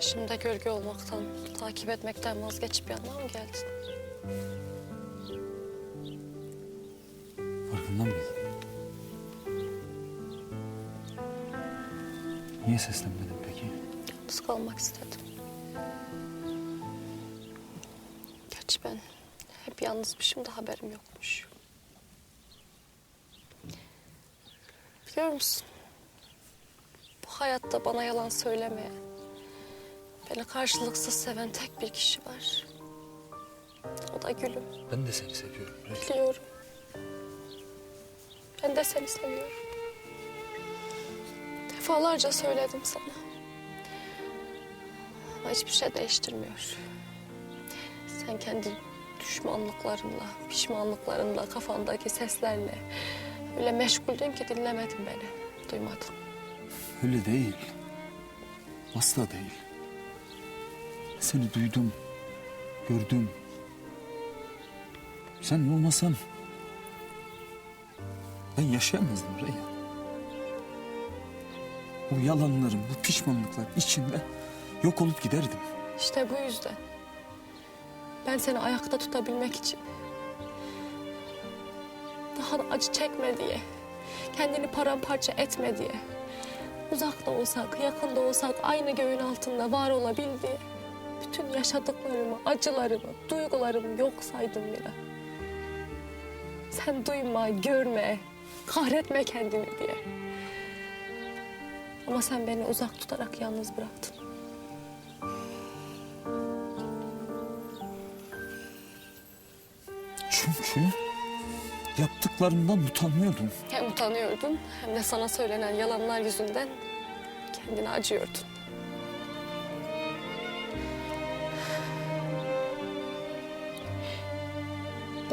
Peşimde gölge olmaktan, takip etmekten vazgeçip yanına mı geldin? Farkında mıydın? Niye seslenmedin peki? Yalnız kalmak istedim. Gerçi ben hep yalnızmışım da haberim yokmuş. Biliyor musun? Bu hayatta bana yalan söylemeyen, beni karşılıksız seven tek bir kişi var. O da Gülüm. Ben de seni seviyorum Reyhan. Biliyorum. Ben de seni seviyorum. Defalarca söyledim sana. Ama hiçbir şey değiştirmiyor. Sen kendi düşmanlıklarınla, pişmanlıklarınla, kafandaki seslerle öyle meşguldün ki dinlemedin beni. Duymadın. Öyle değil. Asla değil. Seni duydum, gördüm. Sen olmasan ben yaşayamazdım Reyhan. Bu yalanların, bu pişmanlıklar içinde yok olup giderdim. İşte bu yüzden. Ben seni ayakta tutabilmek için. Daha da acı çekme diye. Kendini paramparça etme diye. Uzak da olsak, yakın da olsak aynı göğün altında var olabil diye. Bütün yaşadıklarımı, acılarımı, duygularımı yok saydım Mira. Sen duyma, görme, kahretme kendini diye. Ama sen beni uzak tutarak yalnız bıraktın. Çünkü yaptıklarından utanmıyordum. Hem utanıyordun hem de sana söylenen yalanlar yüzünden kendine acıyordun.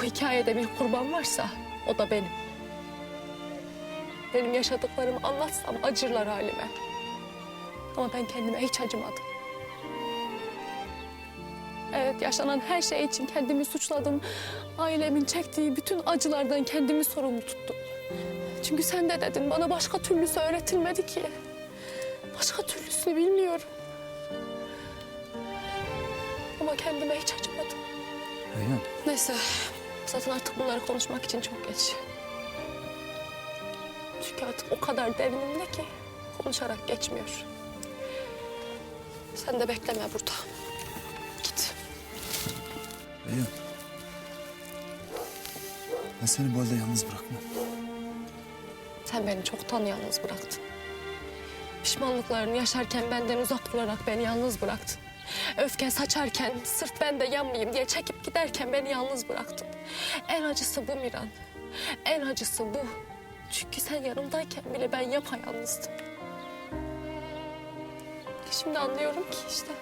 Bu hikayede bir kurban varsa o da benim. Benim yaşadıklarımı anlatsam acırlar halime. Ama ben kendime hiç acımadım. Evet yaşanan her şey için kendimi suçladım. Ailemin çektiği bütün acılardan kendimi sorumlu tuttum. Çünkü sen de dedin bana başka türlüsü öğretilmedi ki. Başka türlüsünü bilmiyorum. Ama kendime hiç acımadım. Reyhan, Neyse zaten artık bunları konuşmak için çok geç. Çünkü artık o kadar derinimde ki konuşarak geçmiyor. Sen de bekleme burada. Git. Reyhan. Ben seni bu halde yalnız bırakmam. Sen beni çoktan yalnız bıraktın. Pişmanlıklarını yaşarken benden uzak durarak beni yalnız bıraktın. Öfke saçarken sırf ben de yanmayayım diye çekip giderken beni yalnız bıraktın. En acısı bu Miran. En acısı bu. Çünkü sen yanımdayken bile ben yapayalnızdım. Şimdi anlıyorum ki işte.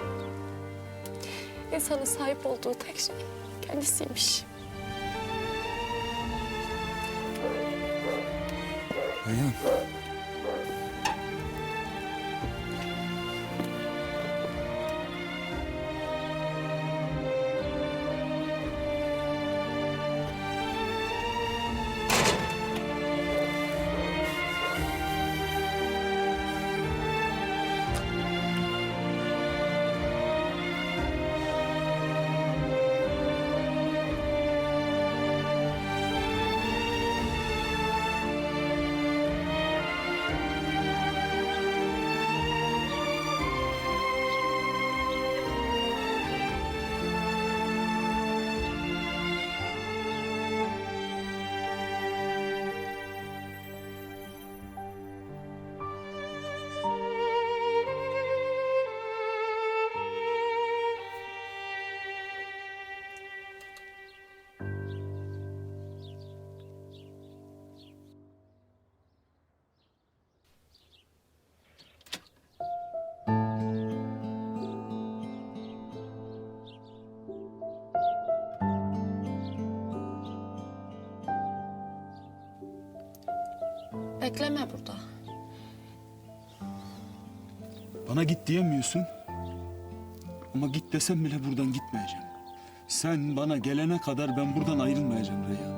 İnsanın sahip olduğu tek şey kendisiymiş. Reyhan. Bekleme burada. Bana git diyemiyorsun. Ama git desem bile buradan gitmeyeceğim. Sen bana gelene kadar ben buradan ayrılmayacağım Reyhan.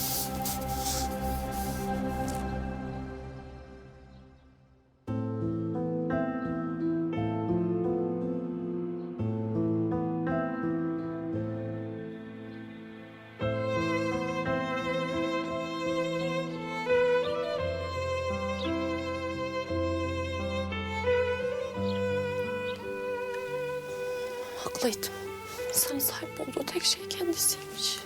Haklıydım. Sana sahip olduğu tek şey kendisiymiş.